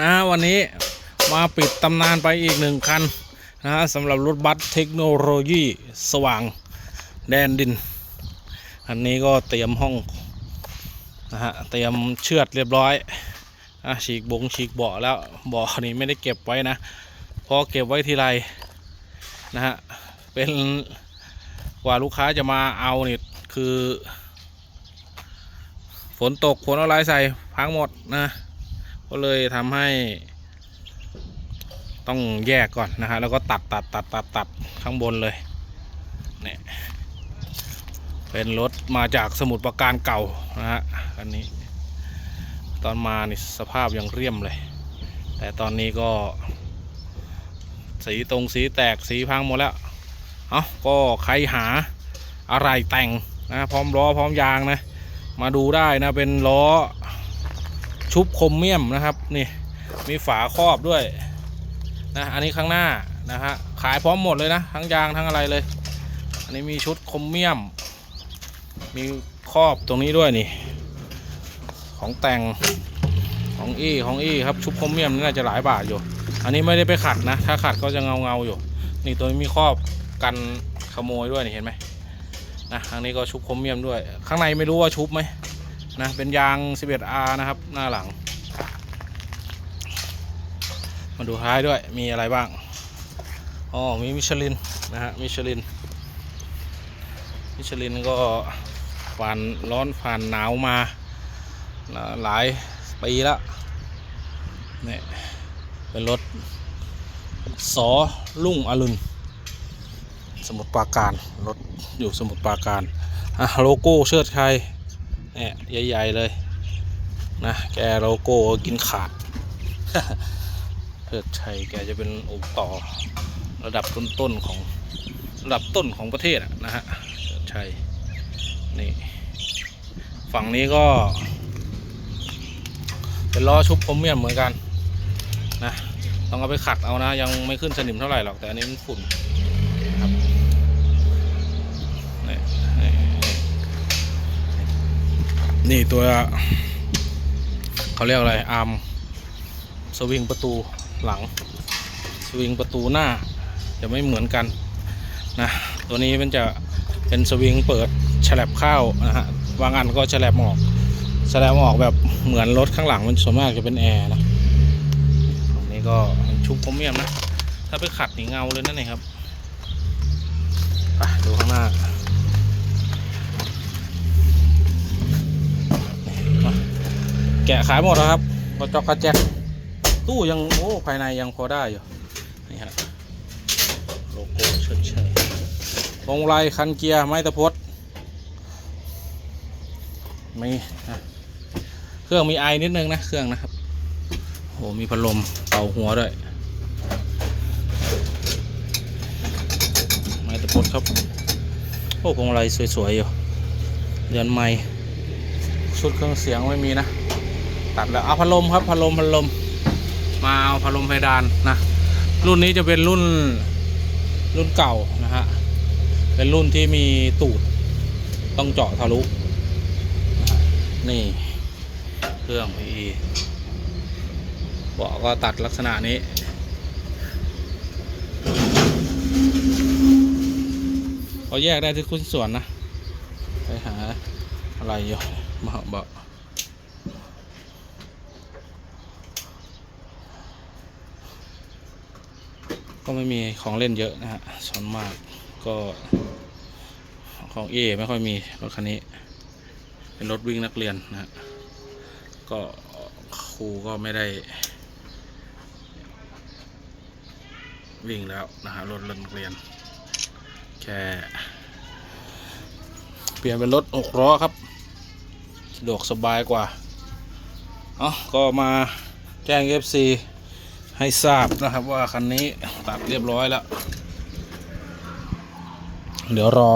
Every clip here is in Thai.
นะวันนี้มาปิดตำนานไปอีกหนึ่งคันนะฮะสำหรับรถบัสเทคโนโลยีสว่างแดนดิน อันนี้ก็เตรียมห้องนะฮะเตรียมเชือดเรียบร้อยอะฉีกบงฉีกเบาะแล้วเบาะนี่ไม่ได้เก็บไว้นะพอเก็บไว้ทีไรนะฮะเป็นกว่าลูกค้าจะมาเอานี่คือ ฝนตกฝนเอาอะไรใส่พังหมดนะ ก็เลยทำให้ต้องแยกก่อนนะฮะแล้วก็ตัดตัดตัดตัดตัดข้างบนเลยเนี่ยเป็นรถมาจากสมุทรปราการเก่านะฮะอันนี้ ตอนมานี่สภาพยังเรียมเลย แต่ตอนนี้ก็ สีตรงสีแตกสีพังหมดแล้วเอาก็ใครหาอะไรแต่งนะพร้อมล้อพร้อมยางนะ มาดูได้นะเป็นล้อ ชุบคมเมี่ยมนะครับนี่มีฝาครอบด้วยนะอันนี้ข้างหน้านะฮะขายพร้อมหมดเลยนะทั้งยางทั้งอะไรเลย อันนี้มีชุดคมเมี่ยม มีครอบตรงนี้ด้วยนี่ ของแต่งของอี้ของอี้ครับชุบคมเมี่ยมนี่น่าจะหลายบาทอยู่ อันนี้ไม่ได้ไปขัดนะ ถ้าขัดก็จะเงาเงาอยู่ นี่ตัวนี้มีครอบกันขโมยด้วยนี่เห็นไหมนะทางนี้ก็ชุบคมเมี่ยมด้วย ข้างในไม่รู้ว่าชุบไหม นะเป็นยาง 11R นะครับ หน้าหลัง มาดูท้ายด้วยมีอะไรบ้าง อ๋อ มีมิชลิน นะฮะ มิชลิน มิชลินก็ผ่านร้อนผ่านหนาวมา หลายปีแล้วเนี่ยเป็นรถสอลุ่งอรุณสมุทรปราการ รถอยู่สมุทรปราการ อะ โลโก้เชิดชัย เนี่ยใหญ่ ๆ เลย นะ แกโลโก้กินขาดเทิดชัยแกจะเป็นอุปต่อระดับต้นๆของระดับต้นของประเทศนะฮะเทิดชัยนี่ฝั่งนี้ก็ เป็นล้อชุบพรมเมียมเหมือนกันนะต้องเอาไปขัดเอานะ ยังไม่ขึ้นสนิมเท่าไหร่หรอกแต่อันนี้มันฝุ่นครับนี่ นี่ตัวเขาเรียกอะไรอาร์มสวิงประตูหลัง สวิงประตูหน้า จะไม่เหมือนกันนะตัวนี้มันจะเป็นสวิงเปิดฉลับเข้านะฮะบางอันก็ฉลับออกฉลับออกแบบเหมือนรถข้างหลังมันส่วนมากจะเป็นแอร์นะตรงนี้ก็ชุบโครเมียมนะถ้าไปขัดหนีเงาเลยนั่นเองครับไปดูข้างหน้า แกะขายหมดแล้วครับกระจอกกระแจกตู้ยังโอ้ภายในยังพอได้อยู่นี่ฮะโลโก้เชิดเชยพวงมาลัยคันเกียร์ไม้ตะพดมีเครื่องมีไอนิดนึงนะเครื่องนะครับโอ้มีพัดลมเป่าหัวด้วยไม้ตะพดครับโอ้พวงมาลัยสวยๆอยู่เดือนใหม่ชุดเครื่องเสียงไม่มีนะ ตัดแล้วเอาพัดลมครับพัดลมพัดลม มาเอาพัดลมเพดานนะ รุ่นนี้จะเป็นรุ่นรุ่นเก่านะฮะ เป็นรุ่นที่มีตูด ต้องเจาะทะลุ นี่ เครื่อง PE เบาะก็ตัดลักษณะนี้เขาแยกได้ที่คุณส่วนนะ ไปหาอะไรอยู่มาเบาะ ก็ไม่มีของเล่นเยอะนะฮะส่วนมากก็ของเอไม่ค่อยมีรถคันนี้ เป็นรถวิ่งนักเรียนนะฮะก็ครูก็ไม่ได้ วิ่งแล้วนะฮะรถนักเรียน แค่เปลี่ยนเป็นรถหกล้อครับสะดวกสบายกว่า เอ๋อก็มาแจ้ง FC ให้ทราบนะครับว่าคันนี้ตัดเรียบร้อยแล้ว เดี๋ยวรอ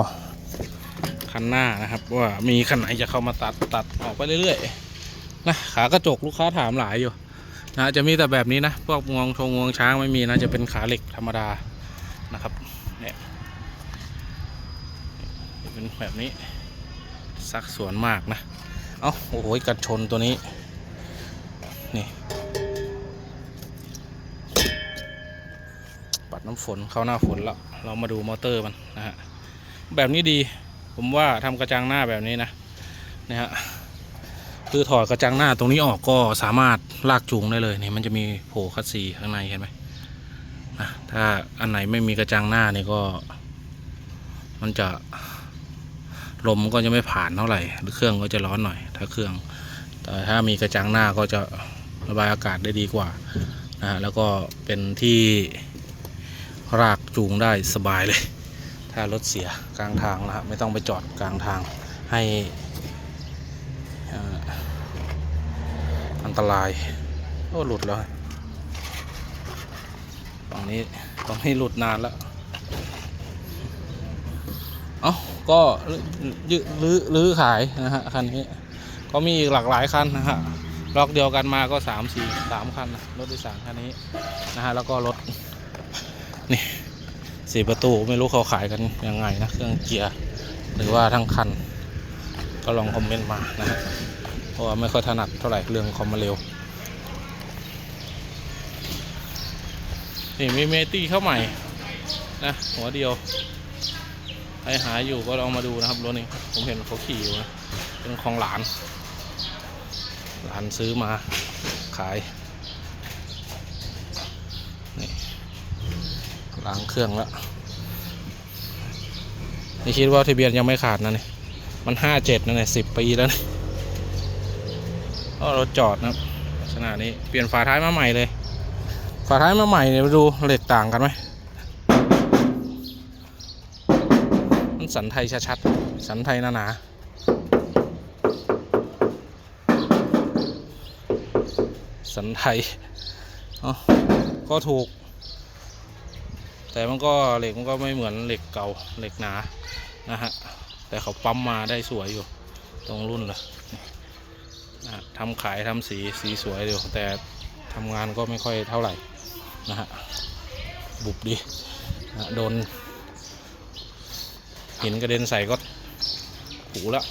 คันหน้านะครับ ว่ามีคันไหนจะเข้ามาตัดตัดออกไปเรื่อยๆนะขากระจกลูกค้าถามหลายอยู่นะจะมีแต่แบบนี้นะพวกงวงชงงวงช้างไม่มีนะจะเป็นขาเหล็กธรรมดานะครับเนี่ยเป็นแบบนี้สักส่วนมากนะ เอาโอ้โหกันชนตัวนี้ นี่ น้ำฝนเข้าหน้าฝนแล้วเรามาดูมอเตอร์มันนะฮะแบบนี้ดีผมว่าทำกระจังหน้าแบบนี้นะนะฮะคือถอดกระจังหน้าตรงนี้ออกก็สามารถลากจูงได้เลยเนี่ยมันจะมีโผล่คัสซีข้างในเห็นไหมนะถ้าอันไหนไม่มีกระจังหน้านี่ก็ มันจะลมก็จะไม่ผ่านเท่าไหร่หรือเครื่องก็จะร้อนหน่อย ถ้าเครื่อง แต่ถ้ามีกระจังหน้าก็จะระบายอากาศได้ดีกว่านะฮะแล้วก็เป็นที่ รากจูงได้สบายเลย ถ้ารถเสียกลางทางนะฮะไม่ต้องไปจอดกลางทางให้อันตราย โอ้หลุดแล้วฝั่งนี้ฝั่งนี้หลุดนานแล้ว เอาก็ยืรื้อรื้อขายนะฮะคันนี้ ก็มีอีกหลากหลายคันนะฮะล็อกเดียวกันมาก็สามสี่สามคันรถโดยสารคันนี้นะฮะแล้วก็รถ นี่สี่ประตูไม่รู้เขาขายกันยังไงนะเครื่องเกียร์หรือว่าทั้งคัน ก็ลองคอมเมนต์มานะฮะเพราะว่าไม่ค่อยถนัดเท่าไหร่เรื่องคอมมาเร็วนี่มีเมตี้เข้าใหม่นะหัวเดียวใครหาอยู่ก็ลองมาดูนะครับรถนี้ผมเห็นเขาขี่อยู่นะเป็นของหลาน หลานซื้อมาขาย ล้างเครื่องแล้วนี่คิดว่าทะเบียนยังไม่ขาดนะเนี่ยมันห้าเจ็ดนะเนี่ยสิบปีแล้วนะก็รถจอดนะครับลักษณะนี้เปลี่ยนฝาท้ายมาใหม่เลย ฝาท้ายมาใหม่เนี่ยมาดูเหล็กต่างกันไหมมันสันไทยชัดๆสันไทยหนาๆสันไทยอ๋อก็ถูก แต่มันก็เหล็กมันก็ไม่เหมือนเหล็กเก่าเหล็กหนานะฮะแต่เขาปั๊มมาได้สวยอยู่ ตรงรุ่นเลยนะฮะทำขายทำสีสีสวยอยู่แต่ทำงานก็ไม่ค่อยเท่าไหร่นะฮะบุบดีนะโดนหินกระเด็นใส่ก็หูแล้ว